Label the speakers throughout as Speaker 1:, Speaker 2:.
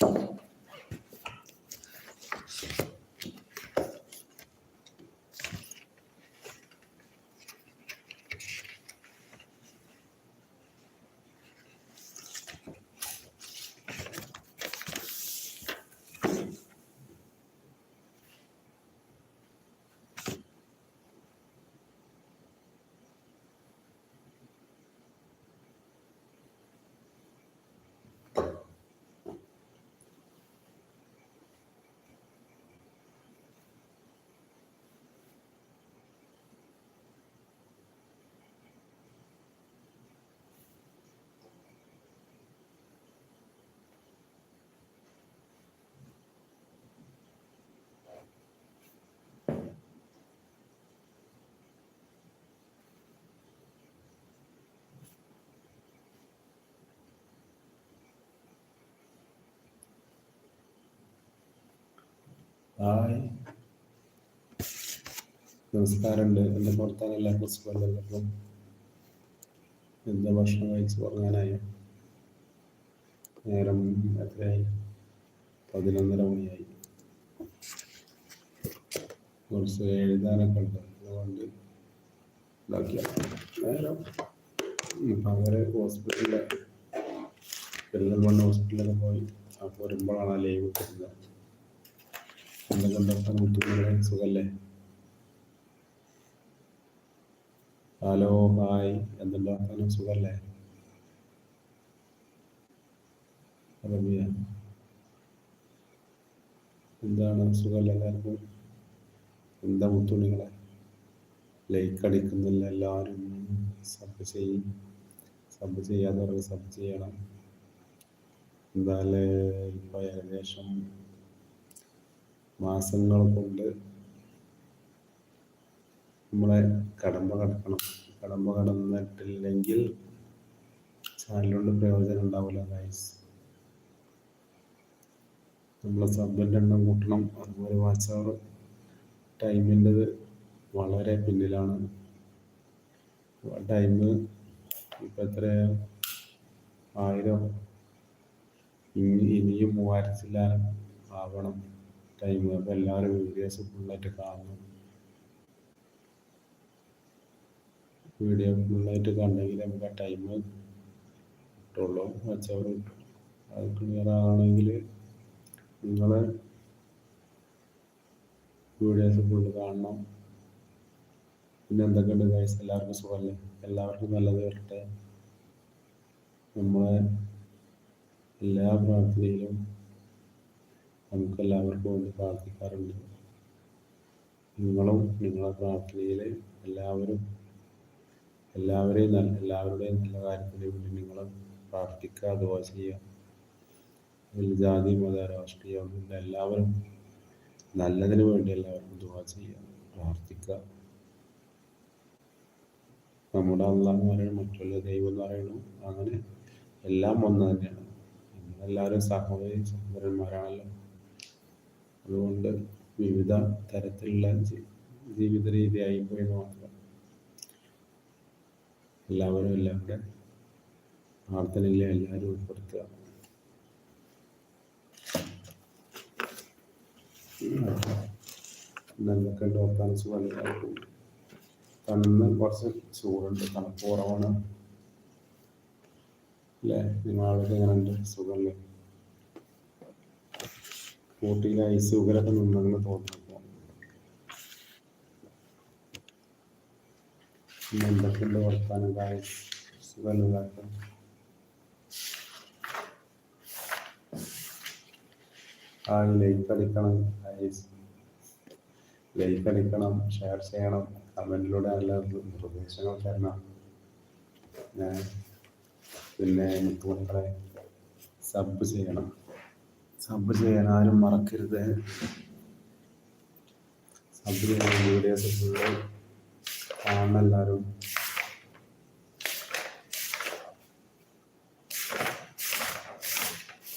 Speaker 1: Donc, hi. നമസ്കാരമുണ്ട്. എന്റെ പുറത്താണ് എല്ലാ സുഖമല്ലപ്പം എന്താ ഭക്ഷണം കഴിച്ച് ഉറങ്ങാനായോ? നേരം എത്രയായി? പതിനൊന്നര മണിയായി. കുറച്ച് എഴുതാനൊക്കെ ഉണ്ട്. അതുകൊണ്ട് നേരം. പകൽ ഹോസ്പിറ്റലിൽ പെരിന്തൽമണ്ണ ഹോസ്പിറ്റലിലൊക്കെ പോയി. അപ്പോൾ വരുമ്പോഴാണ് ലൈവ് കിട്ടുന്നത് എന്തൊക്കെ മുത്തുകളെ സുഖല്ലേ? ഹലോ ഹായ് എന്തുണ്ടാക്കാനും സുഖല്ലേ? റബിയ എന്താണ് സുഖല്ല എല്ലാവർക്കും? എന്താ മുത്തുണികളെ ലൈക്ക് അടിക്കുന്നില്ല എല്ലാവരും സബ് ചെയ്യും. സബ് ചെയ്യാത്തവർക്ക് സബ് ചെയ്യണം. എന്തായാലും ഇപ്പോൾ ഏകദേശം മാസങ്ങൾ കൊണ്ട് നമ്മളെ കടമ്പ കടക്കണം. കടമ്പ കടന്നിട്ടില്ലെങ്കിൽ ചാനലുകൊണ്ട് പ്രയോജനം ഉണ്ടാവില്ല ഗൈസ് നമ്മളെ സബ്ബിന്റെ എണ്ണം കൂട്ടണം. അതുപോലെ വാച്ച് അവർ ടൈമിന്റെത് വളരെ പിന്നിലാണ്. ടൈം ഇപ്പം എത്ര ആയിരം. ഇനി ഇനിയും മൂവായിരത്തിലാണ് ആവണം. ടൈം അപ്പോൾ എല്ലാവരും വീഡിയോസ് ഫുള്ളായിട്ട് കാണണം വീഡിയോ ഫുള്ളായിട്ട് കണ്ടെങ്കിൽ നമുക്ക് ആ ടൈം കിട്ടുള്ളൂ. വെച്ചവർ അത് ക്ലിയർ ആണെങ്കിൽ നിങ്ങൾ വീഡിയോസ് ഫുള്ള് കാണണം. പിന്നെ എന്തൊക്കെയുണ്ട് ഗൈസ് എല്ലാവർക്കും സുഖമല്ലേ എല്ലാവർക്കും നല്ലത് വരട്ടെ. നമ്മളെ എല്ലാ പ്രാർത്ഥനയിലും നമുക്ക് എല്ലാവർക്കും വേണ്ടി പ്രാർത്ഥിക്കാറുണ്ട്. നിങ്ങളും നിങ്ങളുടെ പ്രാർത്ഥനയിൽ എല്ലാവരും എല്ലാവരെയും നല്ല എല്ലാവരുടെയും നല്ല കാര്യത്തിന് വേണ്ടി നിങ്ങൾ പ്രാർത്ഥിക്കുക ദുവാ ചെയ്യുക. ജാതി മത രാഷ്ട്രീയം ഒന്നുമില്ല എല്ലാവരും നല്ലതിന് വേണ്ടി എല്ലാവർക്കും ദുവാ ചെയ്യുക പ്രാർത്ഥിക്കുക. നമ്മുടെ അള്ളാന്ന് പറയണം മറ്റുള്ള ദൈവം എന്ന് പറയണം അങ്ങനെ എല്ലാം ഒന്ന് തന്നെയാണ്. നമ്മളെല്ലാവരും സഹോദരി സഹോദരന്മാരാണല്ലോ. അതുകൊണ്ട് വിവിധ തരത്തിലുള്ള ജീവിത രീതിയായി പോയി മാത്രം. എല്ലാവരും എല്ലാവരുടെ പ്രാർത്ഥനയിലെ എല്ലാവരും ഉൾപ്പെടുത്തുക. എന്തൊക്കെ ഡോക്ടർ സുഖമായിട്ടും കണ്ണ് കുറച്ച് ചൂടുണ്ട്. തണുപ്പ് കുറവാണ്. അല്ലേ? നിങ്ങളവിടെ എങ്ങനെയുണ്ട്? സുഖമല്ലേ? ഊട്ടിയിലെ ഐസ് ഉകരൊക്കെ നിന്നെന്ന് തോന്നുന്നു എന്തൊക്കെയുണ്ട് വർത്താനം ഗായ്സ് സുഖമല്ലാത്ത ആ ലൈക്ക് അടിക്കണം ഗായ്സ് ലൈക്ക് അടിക്കണം ഷെയർ ചെയ്യണം കമന്റിലൂടെ നല്ല നിർദ്ദേശങ്ങൾ തരണം. ഞാൻ പിന്നെ മുത്തുമണികളെ സബ് ചെയ്യണം. സബ് ചെയ്യാൻ ആരും മറക്കരുത്. സബ് ചെയ്യാൻ വീഡിയോസ് ഫുള്ള് കാണണം എല്ലാവരും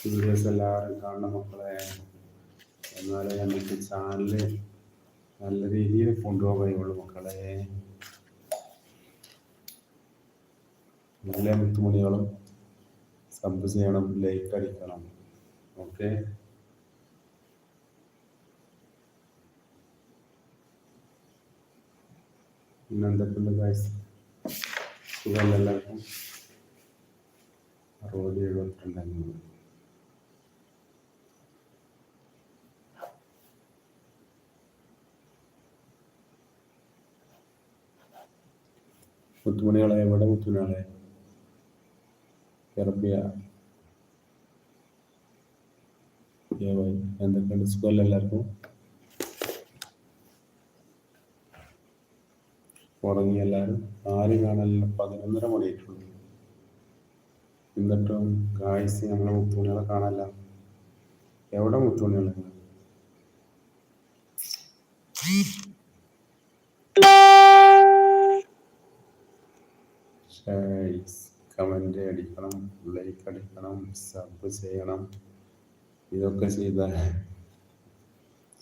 Speaker 1: വീഡിയോസ് എല്ലാവരും കാണണം മക്കളെ എന്നാലേ നമുക്ക് ചാനൽ നല്ല രീതിയിൽ കൊണ്ടുപോകാൻ കഴിയുള്ളൂ മക്കളെ. എല്ലാ മുത്തുമണികളും സബ് ചെയ്യണം ലൈക്ക് അടിക്കണം. ഓക്കെ പിന്നെ എന്തൊക്കെയുണ്ട് ഗായ്സ് സുഖമല്ല എല്ലാവർക്കും അറുപത് എഴുപത്തിരണ്ട് അഞ്ഞൂറ് മുത്തുമണികളെ എവിടെ മുത്തുമണികളെ കെറബിയ എന്തൊക്കെയുണ്ട് സുഖമല്ല എല്ലാവർക്കും? ഉറങ്ങി എല്ലാവരും? ആരും കാണാനില്ല. പതിനൊന്നര മണിയായിട്ടുണ്ട്. എന്നിട്ടും കാഴ്ച ഞങ്ങളെ മുത്തുമണികളെ കാണാനില്ല. എവിടെ മുത്തുമണികളെ? കമന്റ് അടിക്കണം ലൈക്ക് അടിക്കണം സബ് ചെയ്യണം. ഇതൊക്കെ ചെയ്താൽ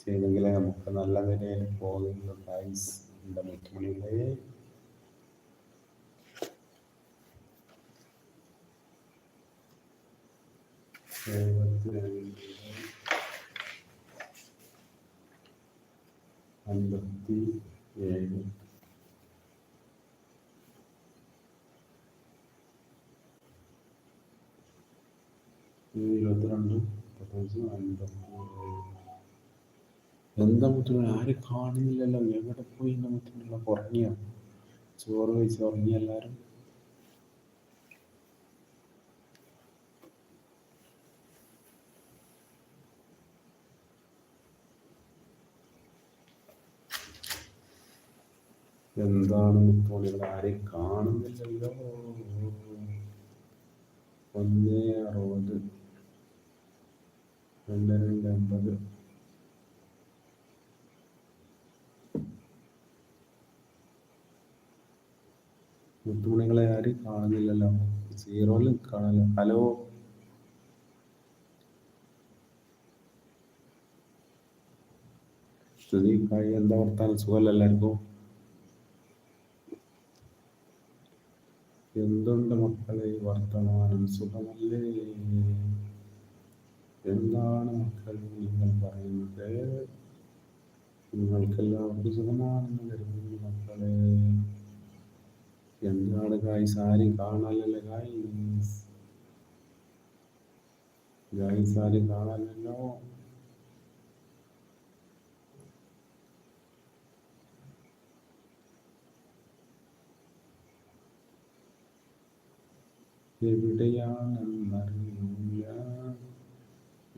Speaker 1: ചെയ്തെങ്കിലേ നമുക്ക് നല്ല നിലയിൽ പോകുന്നു ഗൈസ് എന്റെ എഴുപത്തിരണ്ട് അൻപത്തി ഏഴ് ഇരുപത്തിരണ്ട്. എന്താ മുത്തുമണി ആരും കാണുന്നില്ലല്ലോ. എവിടെ പോയി എന്താ മുത്തുമണികളെ ഉറങ്ങിയോ? ചോറ് കഴിച്ച്? ഉറങ്ങി എല്ലാവരും? എന്താണ് മുത്തുമണികൾ ആരെയും കാണുന്നില്ലല്ലോ. ഒന്ന് അറുപത് രണ്ട് അമ്പത് മുത്തുമണികളെ ആരും കാണുന്നില്ലല്ലോ. സീറോയിലും കാണില്ല ഹലോ സ്തുതി കായി എന്താ വർത്താനം? സുഖമല്ല എല്ലാവർക്കും? എന്തുണ്ട് മക്കളെ? വർത്തമാനം സുഖമല്ലേ? എന്താണ് മക്കൾ നിങ്ങൾ പറയുന്നത്? നിങ്ങൾക്കെല്ലാവർക്കും സുഖമാണെന്ന് കരുതുന്നു മക്കളെ. എന്താണ് ഗായ്സ് ആരും കാണാനല്ലേ ഗായ്സ് ഗായ്സ് ആരും കാണാനല്ലോ എവിടെയാണെന്നറിയില്ല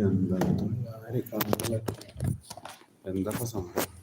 Speaker 1: എന്താ എന്താ സംഭവം?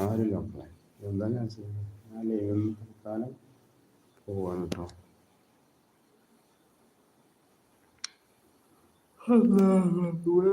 Speaker 1: ആരില്ല മക്കളെ എന്താ ഞാൻ ചെയ്യുന്നത് ഞാൻ ലൈവിൽ തൽക്കാലം പോവാണ്? കേട്ടോ അക്ബർ